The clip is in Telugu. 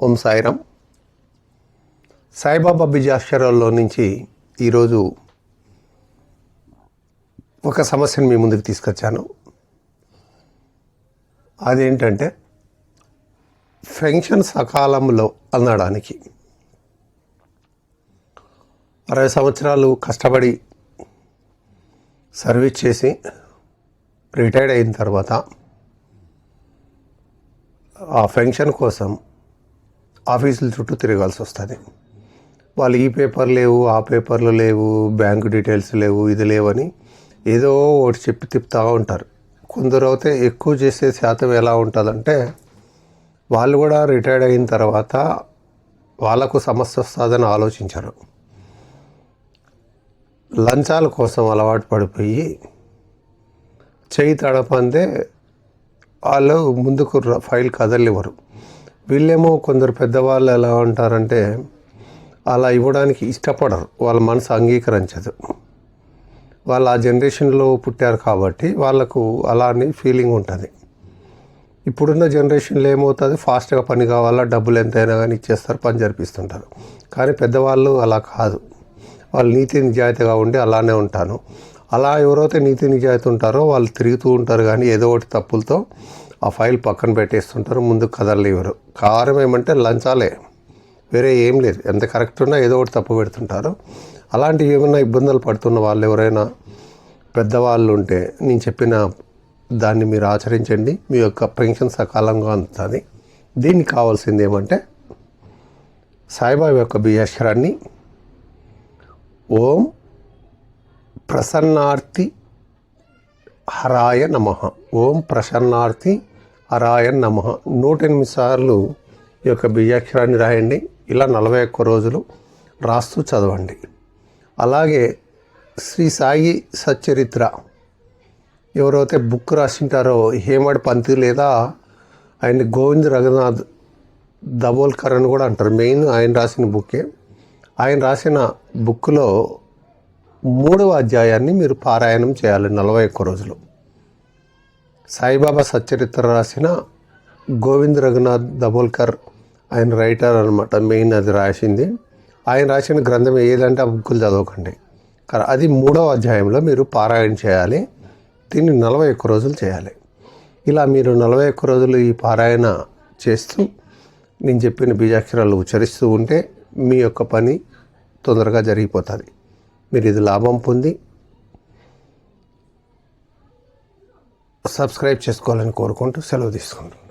ఓం సాయిరామ్. సాయిబాబా బిజాక్షరాల్లో నుంచి ఈరోజు ఒక సమస్యను మీ ముందుకు తీసుకొచ్చాను. అదేంటంటే పెన్షన్ సకాలంలో అందడానికి అరవై సంవత్సరాలు కష్టపడి సర్వీస్ చేసి రిటైర్డ్ అయిన తర్వాత ఆ పెన్షన్ కోసం ఆఫీసుల చుట్టూ తిరగాల్సి వస్తుంది. వాళ్ళు ఈ పేపర్ లేవు ఆ పేపర్లు లేవు బ్యాంకు డీటెయిల్స్ లేవు ఇది లేవని ఏదో ఒకటి చెప్పి తిప్పుతూ ఉంటారు. కొందరు అయితే ఎక్కువ చేసే శాతం ఎలా ఉంటుందంటే వాళ్ళు కూడా రిటైర్డ్ అయిన తర్వాత వాళ్ళకు సమస్య వస్తుందని ఆలోచించరు. లంచాల కోసం అలవాటు పడిపోయి చేయి తడపందే వాళ్ళు ముందుకు ర- ఫైల్ కదలివ్వరు. వీళ్ళేమో కొందరు పెద్దవాళ్ళు ఎలా ఉంటారంటే అలా ఇవ్వడానికి ఇష్టపడరు. వాళ్ళ మనసు అంగీకరించదు. వాళ్ళు ఆ జనరేషన్లో పుట్టారు కాబట్టి వాళ్ళకు అలానే ఫీలింగ్ ఉంటుంది. ఇప్పుడున్న జనరేషన్లో ఏమవుతుంది? ఫాస్ట్గా పని కావాలా? డబ్బులు ఎంతైనా కానీ ఇచ్చేస్తారు పని జరిపిస్తుంటారు. కానీ పెద్దవాళ్ళు అలా కాదు. వాళ్ళు నీతి నిజాయితీగా ఉండి అలానే ఉంటాను అలా ఎవరైతే నీతి నిజాయితీ ఉంటారో వాళ్ళు తిరుగుతూ ఉంటారు కానీ ఏదో ఒకటి తప్పులతో ఆ ఫైల్ పక్కన పెట్టేస్తుంటారు ముందు కదలలేవరు కారం ఏమంటే లంచాలే. వేరే ఏం లేదు. ఎంత కరెక్ట్ ఉన్నా ఏదో ఒకటి తప్పు పెడుతుంటారు. అలాంటివి ఏమైనా ఇబ్బందులు పడుతున్న వాళ్ళు ఎవరైనా పెద్దవాళ్ళు ఉంటే నేను చెప్పిన దాన్ని మీరు ఆచరించండి. మీ యొక్క పెన్షన్ సకాలంగా అందుతుంది. దీనికి కావాల్సింది ఏమంటే సాయిబాబా యొక్క బియ్యాక్షరాన్ని ఓం ప్రసన్నార్తి హరాయ నమ. ఓం ప్రసన్నార్థి హరాయ నమ. నూట ఎనిమిది సార్లు ఈ యొక్క బియ్యాక్షరాన్ని రాయండి. ఇలా నలభై ఒక్క రోజులు రాస్తూ చదవండి. అలాగే శ్రీ సాయి సచ్చరిత్ర ఎవరైతే బుక్ రాసింటారో హేమడ్ పంతి లేదా ఆయన గోవింద్ రఘునాథ్ దబోల్కర్ అని కూడా అంటారు. మెయిన్ ఆయన రాసిన బుక్కే. ఆయన రాసిన బుక్లో మూడవ అధ్యాయాన్ని మీరు పారాయణం చేయాలి నలభై ఒక్క రోజులు. సాయిబాబా సచ్చరిత్ర రాసిన గోవింద్ రఘునాథ్ దబోల్కర్ ఆయన రైటర్ అనమాట మెయిన్ అది రాసింది. ఆయన రాసిన గ్రంథం ఏదంటే ఆ బుక్కులు చదవకండి. అది మూడవ అధ్యాయంలో మీరు పారాయణ చేయాలి దీన్ని నలభై ఒక్క రోజులు చేయాలి. ఇలా మీరు నలభై ఒక్క రోజులు ఈ పారాయణ చేస్తూ నేను చెప్పిన బీజాక్షరాలు ఉచ్చరిస్తూ ఉంటే మీ యొక్క పని తొందరగా జరిగిపోతుంది. మీరు ఇది లాభం పొంది సబ్స్క్రైబ్ చేసుకోవాలని కోరుకుంటూ సెలవు తీసుకుంటాం